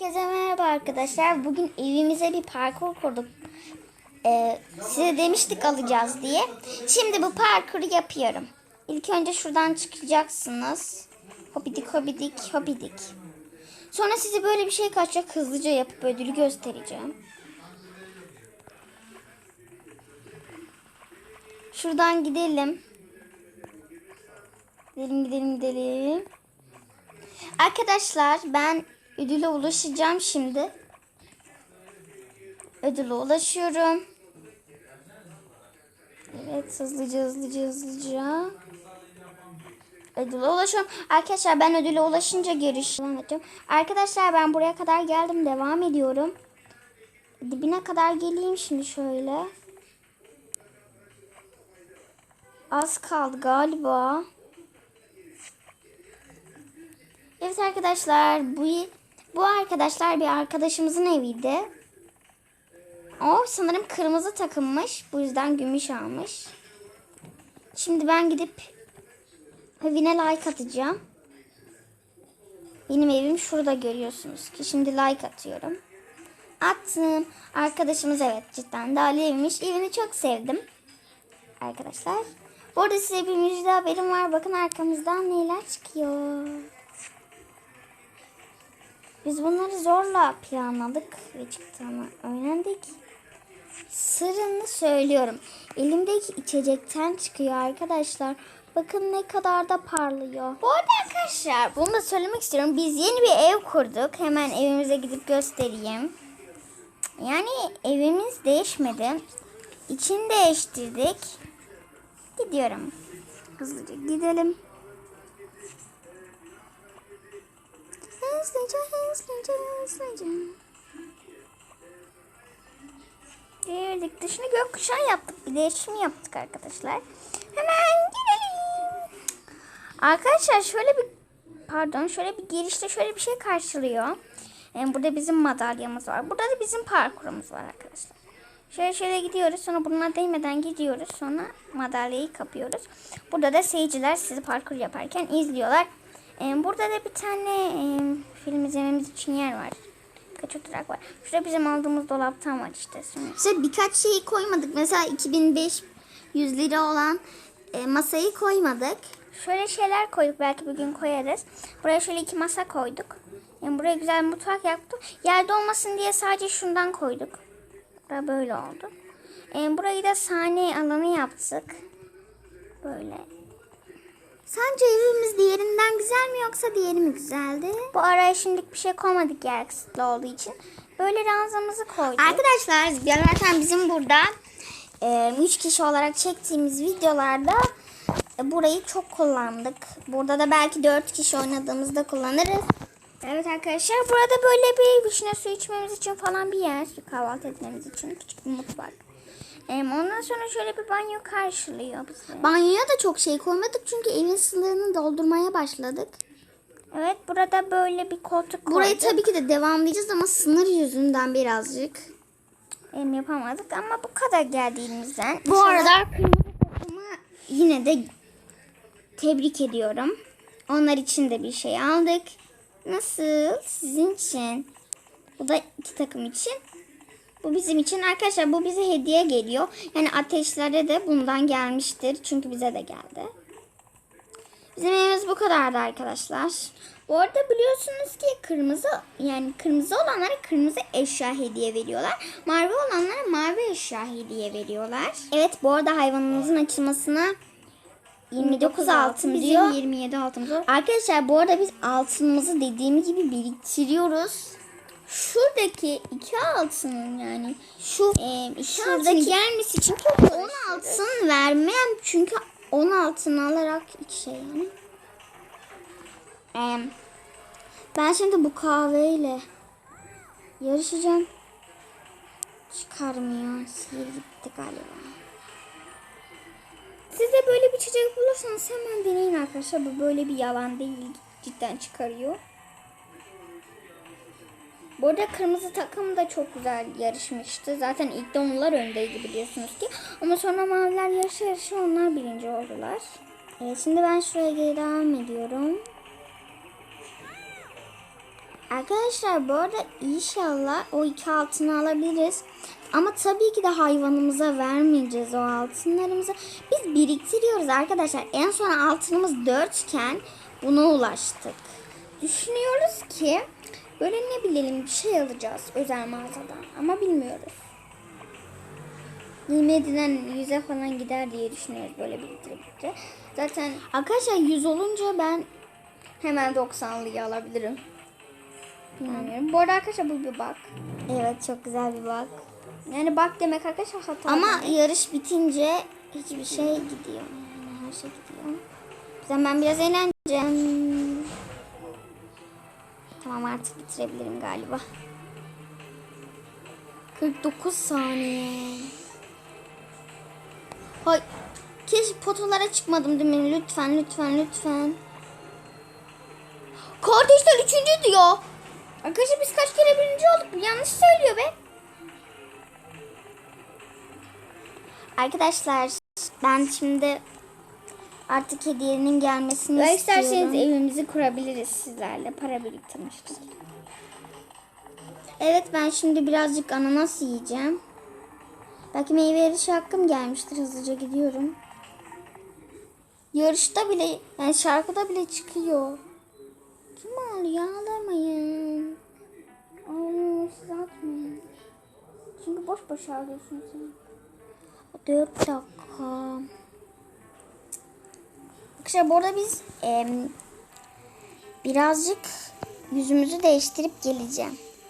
Herkese merhaba arkadaşlar. Bugün evimize bir parkur kurduk. Ee, size demiştik alacağız diye. Şimdi bu parkuru yapıyorum. İlk önce şuradan çıkacaksınız. Hopidik hopidik hopidik. Sonra size böyle bir şey kaçacak hızlıca yapıp ödülü göstereceğim. Şuradan gidelim. Gidelim gidelim gidelim. Arkadaşlar ben ödüle ulaşacağım şimdi. Ödüle ulaşıyorum. Evet hızlıca hızlıca hızlıca. Ödüle ulaşıyorum. Arkadaşlar ben ödüle ulaşınca giriş. Arkadaşlar ben buraya kadar geldim. Devam ediyorum. Dibine kadar geleyim şimdi şöyle. Az kaldı galiba. Evet arkadaşlar bu bu arkadaşlar bir arkadaşımızın eviydi. O sanırım kırmızı takınmış. Bu yüzden gümüş almış. Şimdi ben gidip evine like atacağım. Benim evim şurada görüyorsunuz ki. Şimdi like atıyorum. Attım. Arkadaşımız evet cidden de Alev'miş. Evini çok sevdim. Arkadaşlar. Bu arada size bir müjde haberim var. Bakın arkamızdan neler çıkıyor. Biz bunları zorla planladık ve çıktığını öğrendik. Sırrını söylüyorum. Elimdeki içecekten çıkıyor arkadaşlar. Bakın ne kadar da parlıyor. Bu arada arkadaşlar bunu da söylemek istiyorum. Biz yeni bir ev kurduk. Hemen evimize gidip göstereyim. Yani evimiz değişmedi. İçini değiştirdik. Gidiyorum. Hızlıca gidelim. Hızlıca hızlıca hızlıca. Girdik dışını gökkuşağı yaptık. Bir değişim yaptık arkadaşlar. Hemen gidelim. Arkadaşlar şöyle bir pardon şöyle bir girişte şöyle bir şey karşılıyor. Yani burada bizim madalyamız var. Burada da bizim parkurumuz var arkadaşlar. Şöyle şöyle gidiyoruz. Sonra bununla değmeden gidiyoruz. Sonra madalyayı kapıyoruz. Burada da seyirciler sizi parkur yaparken izliyorlar. Ee, burada da bir tane e, film izlememiz için yer var. Birkaç oturak var. Şurada bizim aldığımız dolaptan var işte. Sonra. İşte birkaç şeyi koymadık. Mesela 2500 lira olan e, masayı koymadık. Şöyle şeyler koyduk. Belki bugün koyarız. Buraya şöyle iki masa koyduk. Yani buraya güzel bir mutfak yaptık. Yerde olmasın diye sadece şundan koyduk. Bura böyle oldu. E, burayı da sahne alanı yaptık. Böyle. Sence evimiz diğerinden güzel mi yoksa diğeri mi güzeldi? Bu araya şimdilik bir şey koymadık yer kısıtlı olduğu için. Böyle ranzamızı koyduk. Arkadaşlar zaten bizim burada 3 kişi olarak çektiğimiz videolarda e, burayı çok kullandık. Burada da belki 4 kişi oynadığımızda kullanırız. Evet arkadaşlar burada böyle bir vişne su içmemiz için falan bir yer. Kahvaltı etmemiz için küçük bir mutfak. Ondan sonra şöyle bir banyo karşılıyor bizi. Banyoya da çok şey koymadık çünkü evin sınırını doldurmaya başladık. Evet burada böyle bir koltuk koyduk. Burayı tabii ki de devamlayacağız ama sınır yüzünden birazcık. Em, yapamadık ama bu kadar geldiğimizden. Bu arada kırmızı takımı yine de tebrik ediyorum. Onlar için de bir şey aldık. Nasıl? Sizin için. Bu da iki takım için. Bu bizim için arkadaşlar bu bize hediye geliyor. Yani ateşlere de bundan gelmiştir. Çünkü bize de geldi. Bizim evimiz bu kadardı arkadaşlar. Bu arada biliyorsunuz ki kırmızı yani kırmızı olanlara kırmızı eşya hediye veriyorlar. Mavi olanlara mavi eşya hediye veriyorlar. Evet bu arada hayvanımızın açılmasına 29 altın Bizim diyor. 27 altımız var. Arkadaşlar bu arada biz altınımızı dediğim gibi biriktiriyoruz. Şuradaki iki altının yani şu e, Şuradaki- gelmesi için çok 10 altın vermem çünkü 10 altın alarak iki şey yani. E, ben şimdi bu kahveyle yarışacağım. Çıkarmıyor. Sihir gitti galiba. Siz de böyle bir çiçek bulursanız hemen deneyin arkadaşlar. Bu böyle bir yalan değil. Cidden çıkarıyor. Bu arada kırmızı takım da çok güzel yarışmıştı. Zaten ilk de onlar öndeydi biliyorsunuz ki. Ama sonra maviler yarışı yarışı onlar birinci oldular. Evet, şimdi ben şuraya geri devam ediyorum. Arkadaşlar bu arada inşallah o iki altını alabiliriz. Ama tabii ki de hayvanımıza vermeyeceğiz o altınlarımızı. Biz biriktiriyoruz arkadaşlar. En son altınımız 4 iken buna ulaştık. Düşünüyoruz ki böyle ne bilelim bir şey alacağız özel mağazadan ama bilmiyoruz. 27'den 100'e falan gider diye düşünüyoruz böyle biriktirdikçe. Zaten arkadaşlar 100 olunca ben hemen 90'lıyı alabilirim. Bilmiyorum. Bu arada arkadaşlar bu bir bak. Evet çok güzel bir bak. Yani bak demek arkadaşlar hata. Ama demek. yarış bitince hiçbir şey gidiyor. Yani her şey gidiyor. O yüzden ben biraz eğleneceğim. Artık bitirebilirim galiba. 49 saniye. Hay. Keşke potalara çıkmadım değil? Lütfen lütfen lütfen. Kardeşler üçüncü diyor. Arkadaşlar biz kaç kere birinci olduk? Yanlış söylüyor be. Arkadaşlar ben şimdi artık hediyenin gelmesini Ve istiyorum. isterseniz evimizi kurabiliriz sizlerle. Para biriktirmiştik. Evet ben şimdi birazcık ananas yiyeceğim. Belki meyve yarışı hakkım gelmiştir. Hızlıca gidiyorum. Yarışta bile yani şarkıda bile çıkıyor. Kim ağlıyor? Ağlamayın. Ağlıyor siz atmayın. Çünkü boş boş ağlıyorsun sen. Dört dakika. Arkadaşlar bu arada biz em, birazcık yüzümüzü değiştirip geleceğim.